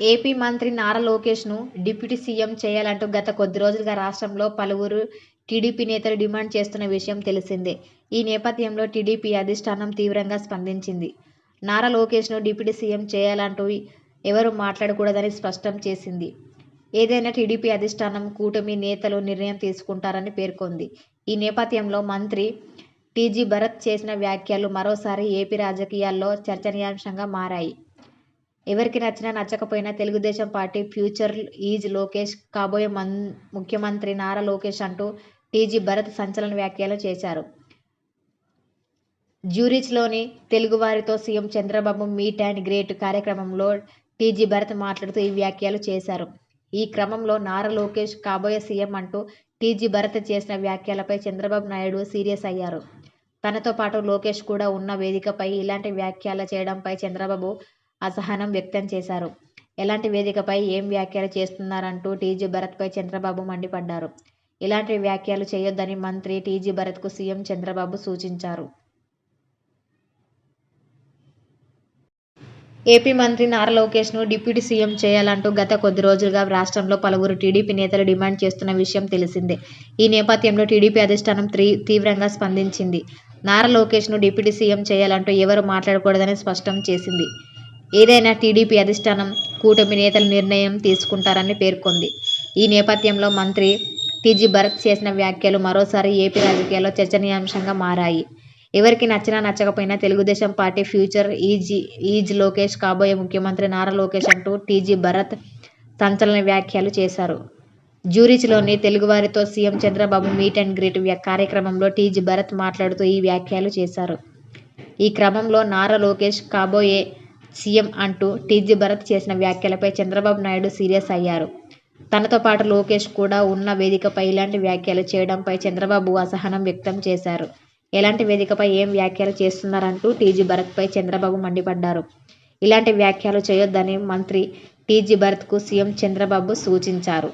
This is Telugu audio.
ఏపీ మంత్రి నారా లోకేష్ను డిప్యూటీ సీఎం చేయాలంటూ గత కొద్ది రోజులుగా రాష్ట్రంలో పలువురు టీడీపీ నేతలు డిమాండ్ చేస్తున్న విషయం తెలిసిందే. ఈ నేపథ్యంలో టీడీపీ అధిష్టానం తీవ్రంగా స్పందించింది. నారా లోకేష్ను డిప్యూటీ సీఎం చేయాలంటూ ఎవరు మాట్లాడకూడదని స్పష్టం చేసింది. ఏదైనా టీడీపీ అధిష్టానం కూటమి నేతలు నిర్ణయం తీసుకుంటారని పేర్కొంది. ఈ నేపథ్యంలో మంత్రి టీజీ భరత్ చేసిన వ్యాఖ్యలు మరోసారి ఏపీ రాజకీయాల్లో చర్చనీయాంశంగా మారాయి. ఎవరికి నచ్చినా నచ్చకపోయినా Telugu Desam party future is Lokesh, కాబోయే ముఖ్యమంత్రి నారా లోకేష్ అంటూ టీజీ భరత్ సంచలన వ్యాఖ్యలు చేశారు. జ్యూరిచ్లోని తెలుగువారితో CM Chandrababu meet and greet కార్యక్రమంలో టీజీ భరత్ మాట్లాడుతూ ఈ వ్యాఖ్యలు చేశారు. ఈ క్రమంలో నారా లోకేష్ కాబోయే సీఎం అంటూ టీజీ భరత్ చేసిన వ్యాఖ్యలపై చంద్రబాబు నాయుడు సీరియస్ అయ్యారు. తనతో పాటు లోకేష్ కూడా ఉన్న వేదికపై ఇలాంటి వ్యాఖ్యలు చేయడంపై చంద్రబాబు అసహనం వ్యక్తం చేశారు. ఎలాంటి వేదికపై ఏం వ్యాఖ్యలు చేస్తున్నారంటూ టీజీ భరత్పై చంద్రబాబు మండిపడ్డారు. ఇలాంటి వ్యాఖ్యలు చేయొద్దని మంత్రి టీజీ భరత్కు సీఎం చంద్రబాబు సూచించారు. ఏపీ మంత్రి నారా లోకేష్ను డిప్యూటీ సీఎం చేయాలంటూ గత కొద్ది రోజులుగా రాష్ట్రంలో పలువురు టీడీపీ నేతలు డిమాండ్ చేస్తున్న విషయం తెలిసిందే. ఈ నేపథ్యంలో టీడీపీ అధిష్ఠానం తీవ్రంగా స్పందించింది. నారా లోకేష్ను డిప్యూటీ సీఎం చేయాలంటూ ఎవరు మాట్లాడకూడదని స్పష్టం చేసింది. ఏదైనా టీడీపీ అధిష్టానం కూటమి నేతలు నిర్ణయం తీసుకుంటారని పేర్కొంది. ఈ నేపథ్యంలో మంత్రి టీజీ భరత్ చేసిన వ్యాఖ్యలు మరోసారి ఏపీ రాజకీయాల్లో చర్చనీయాంశంగా మారాయి. ఎవరికి నచ్చినా నచ్చకపోయినా తెలుగుదేశం పార్టీ ఫ్యూచర్ ఈజీ ఈజ్ లోకేష్, కాబోయే ముఖ్యమంత్రి నారా లోకేష్ అంటూ టీజీ భరత్ సంచలన వ్యాఖ్యలు చేశారు. జ్యూరిచ్లోని తెలుగువారితో CM Chandrababu meet and greet కార్యక్రమంలో టీజీ భరత్ మాట్లాడుతూ ఈ వ్యాఖ్యలు చేశారు. ఈ క్రమంలో నారా లోకేష్ కాబోయే సీఎం అంటూ టీజీ భరత్ చేసిన వ్యాఖ్యలపై చంద్రబాబు నాయుడు సీరియస్ అయ్యారు. తనతో పాటు లోకేష్ కూడా ఉన్న వేదికపై ఇలాంటి వ్యాఖ్యలు చేయడంపై చంద్రబాబు అసహనం వ్యక్తం చేశారు. ఎలాంటి వేదికపై ఏం వ్యాఖ్యలు చేస్తున్నారంటూ టీజీ భరత్పై చంద్రబాబు మండిపడ్డారు. ఇలాంటి వ్యాఖ్యలు చేయొద్దని మంత్రి టీజీ భరత్కు సీఎం చంద్రబాబు సూచించారు.